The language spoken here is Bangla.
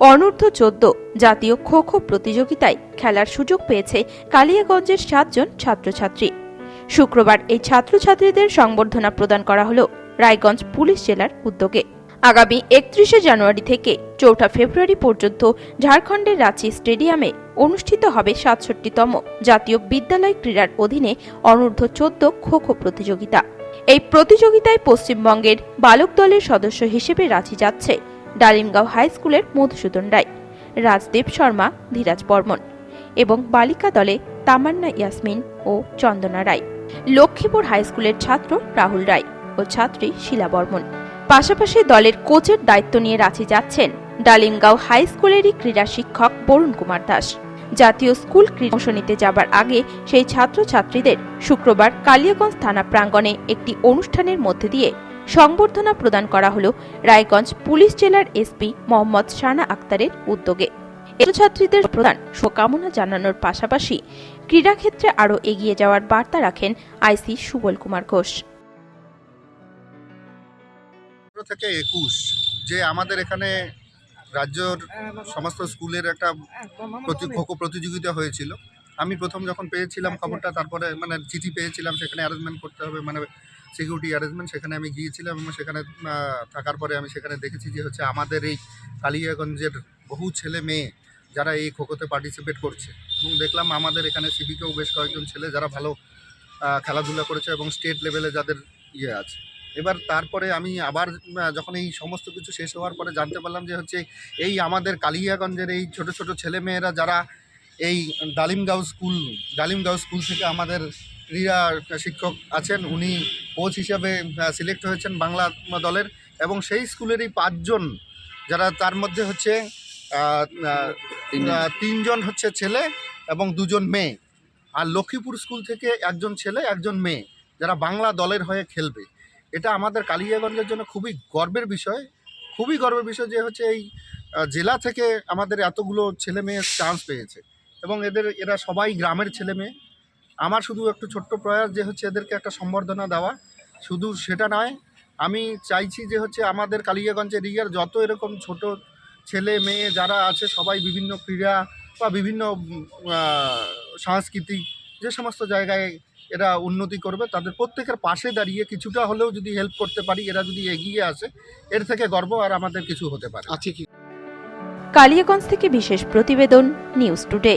অনূর্ধ্ব চোদ্দ জাতীয় খো খো প্রতিযোগিতায় খেলার সুযোগ পেয়েছে কালিয়াগঞ্জের সাতজন ছাত্রছাত্রী। শুক্রবার এই ছাত্রছাত্রীদের সংবর্ধনা প্রদান করা হলো রায়গঞ্জ পুলিশ জেলার উদ্যোগে। আগামী একত্রিশে জানুয়ারি থেকে চৌঠা ফেব্রুয়ারি পর্যন্ত ঝাড়খণ্ডের রাঁচি স্টেডিয়ামে অনুষ্ঠিত হবে সাতষট্টিতম জাতীয় বিদ্যালয় ক্রীড়ার অধীনে অনূর্ধ্ব চোদ্দ খো খো প্রতিযোগিতা। এই প্রতিযোগিতায় পশ্চিমবঙ্গের বালক দলের সদস্য হিসেবে রাঁচি যাচ্ছে ডালিমগাঁও হাই স্কুলের মধুসূদন রায় রাজদেব শর্মা, ধীরাজ বর্মন এবং বালিকা দলে তামান্না ইয়াসমিন ও চন্দনা রায়। লক্ষ্মীপুর হাই স্কুলের ছাত্র রাহুল রায় ও ছাত্রী শিলা বর্মন। পাশাপাশি দলের কোচের দায়িত্ব নিয়ে রাঁচি যাচ্ছেন ডালিমগাঁও হাই স্কুলেরই ক্রীড়া শিক্ষক বরুণ কুমার দাস। জাতীয় স্কুল অংশ নিতে যাবার আগে সেই ছাত্রছাত্রীদের শুক্রবার কালিয়াগঞ্জ থানা প্রাঙ্গণে একটি অনুষ্ঠানের মধ্যে দিয়ে সংবর্ধনা প্রদান করা হলো রায়গঞ্জ পুলিশ জেলার এসপি মোহাম্মদ শানা আক্তারের উদ্যোগে। ছাত্রীদের প্রদান শুভকামনা জানানোর পাশাপাশি ক্রীড়াক্ষেত্রে আরও এগিয়ে যাওয়ার বার্তা রাখেন আইসি সুবল কুমার ঘোষ। থেকে একুশ যে আমাদের এখানে রাজ্যর সমস্ত স্কুলের একটা খোখো প্রতিযোগিতা হয়েছিল। আমি প্রথম যখন পেয়েছিলাম খবরটা, তারপরে মানে চিঠি পেয়েছিলাম, সেখানে অ্যারেঞ্জমেন্ট করতে হবে মানে সিকিউরিটি অ্যারেঞ্জমেন্ট সেখানে আমি গিয়েছিলাম এবং সেখানে থাকার পরে আমি সেখানে দেখেছি যে হচ্ছে আমাদের এই কালিয়াগঞ্জের বহু ছেলে মেয়ে যারা এই খোখোতে পার্টিসিপেট করছে। এবং দেখলাম আমাদের এখানে সিভিকেও বেশ কয়েকজন ছেলে যারা ভালো খেলাধুলা করেছে এবং স্টেট লেভেলে যাদের ইয়ে আছে। এবার তারপরে আমি আবার যখন এই সমস্ত কিছু শেষ হওয়ার পরে জানতে পারলাম যে হচ্ছে এই আমাদের কালিয়াগঞ্জের এই ছোট ছোট ছেলেমেয়েরা যারা এই ডালিমগাঁও স্কুল ডালিমগাঁও স্কুল থেকে আমাদের ক্রীড়া শিক্ষক আছেন উনি কোচ হিসাবে সিলেক্ট হয়েছেন বাংলা দলের এবং সেই স্কুলেরই পাঁচজন যারা তার মধ্যে হচ্ছে তিনজন। হচ্ছে ছেলে এবং দুজন মেয়ে। আর লক্ষ্মীপুর স্কুল থেকে একজন ছেলে একজন মেয়ে যারা বাংলা দলের হয়ে খেলবে। এটা আমাদের কালিয়াগঞ্জের জন্য খুবই গর্বের বিষয়। খুবই গর্বের বিষয় যে হচ্ছে এই জেলা থেকে আমাদের এতগুলো ছেলে মেয়ে চান্স পেয়েছে। এবং এদের এরা সবাই গ্রামের ছেলে মেয়ে। আমার শুধু একটু ছোট্ট প্রয়াস যে হচ্ছে এদেরকে একটা সম্বর্ধনা দেওয়া। শুধু সেটা নয়, আমি চাইছি যে হচ্ছে আমাদের কালিয়াগঞ্জের এরিয়ার যত এরকম ছোট ছেলে মেয়ে যারা আছে, সবাই বিভিন্ন ক্রীড়া বা বিভিন্ন সাংস্কৃতিক যে সমস্ত জায়গায় এরা উন্নতি করবে, তাদের প্রত্যেকের পাশে দাঁড়িয়ে কিছুটা হলেও যদি হেল্প করতে পারি, এরা যদি এগিয়ে আসে, এর থেকে গর্ব আর আমাদের কিছু হতে পারে আছে কি কালিয়াগঞ্জ থেকে বিশেষ প্রতিবেদন নিউজ টুডে